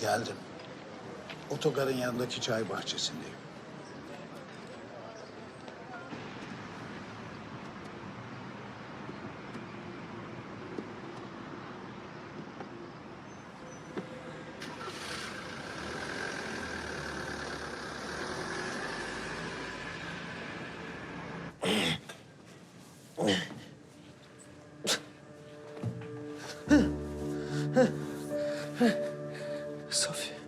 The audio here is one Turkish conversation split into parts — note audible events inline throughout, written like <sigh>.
Geldim. Otogarın yanındaki çay bahçesindeyim. Safiye. <laughs> Sana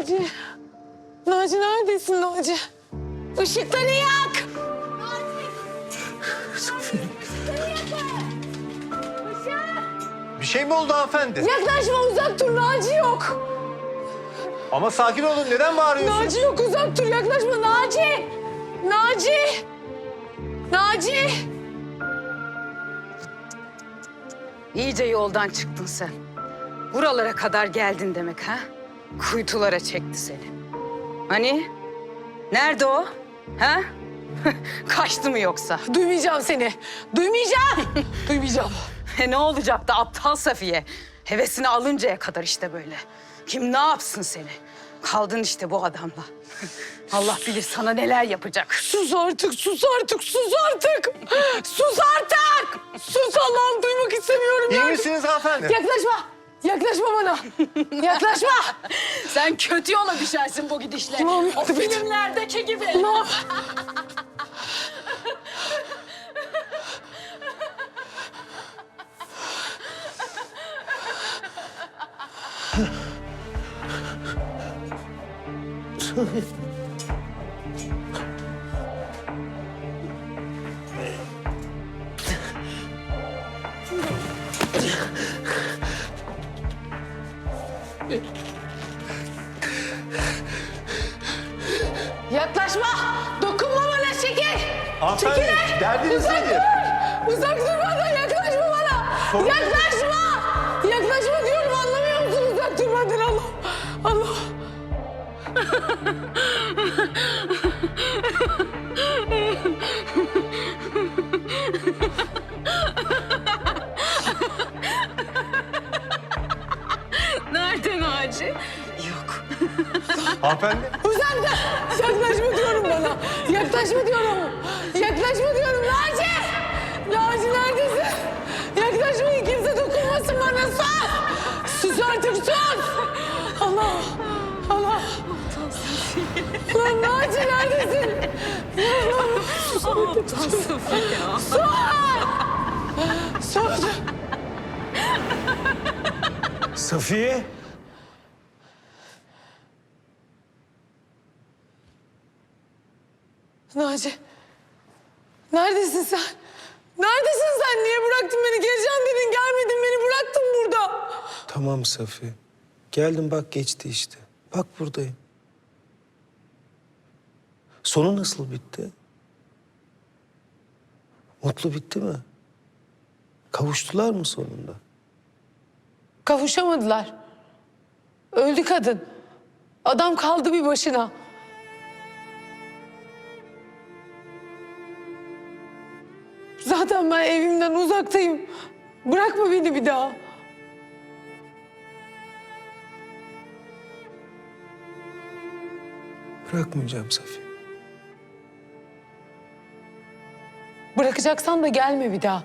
Naci. Naci neredesin Naci? Işıkları yak. Bir şey mi oldu hanımefendi? Yaklaşma uzak dur Naci yok. Ama sakin olun. Neden bağırıyorsun? Naci yok uzak dur yaklaşma Naci. Naci. Naci. İyice yoldan çıktın sen. Buralara kadar geldin demek ha? Kuytulara çekti seni. Hani? Nerede o? Ha? <laughs> Kaçtı mı yoksa? Duymayacağım seni. Duymayacağım. <laughs> Duymayacağım. E ne olacaktı aptal Safiye? Hevesini alıncaya kadar işte böyle. Kim ne yapsın seni? Kaldın işte bu adamla. <laughs> Allah bilir sana neler yapacak. Sus artık, sus artık, sus artık. Sus artık. Sus Allah'ım duymak istemiyorum. İyi Naci. misiniz hanımefendi? Yaklaşma. Yaklaşma bana. Yaklaşma. <laughs> Sen kötü yola düşersin bu gidişle. Allah'ım o filmlerdeki gibi. Allah'ım. <laughs> Yaklaşma. Dokunma bana şeker. Hanımefendi, Çekil. derdiniz Uzak nedir? dur. Uzak dur bana. Yaklaşma bana. Sorun yaklaşma. Yaklaşma diyorum anlamıyor musun? Uzak dur benden Allah. Allah. <laughs> Naci? Yok. Hanımefendi. Uzak dur. Yaklaşma diyorum bana. Yaklaşma diyorum. Yaklaşma diyorum. Naci. Naci neredesin? Yaklaşmayın. Kimse dokunmasın bana. Sus. Sus artık sus. Allah. Allah. Lan Naci neredesin? Sus artık. Sus. Sus. Sus. Safiye. Naci. Neredesin sen? Neredesin sen? Niye bıraktın beni? Geleceğim dedin gelmedin beni bıraktın burada. Tamam Safiye. Geldim bak geçti işte. Bak buradayım. Sonu nasıl bitti? Mutlu bitti mi? Kavuştular mı sonunda? Kavuşamadılar. Öldü kadın. Adam kaldı bir başına. Zaten ben evimden uzaktayım. Bırakma beni bir daha. Bırakmayacağım Safiye. Bırakacaksan da gelme bir daha.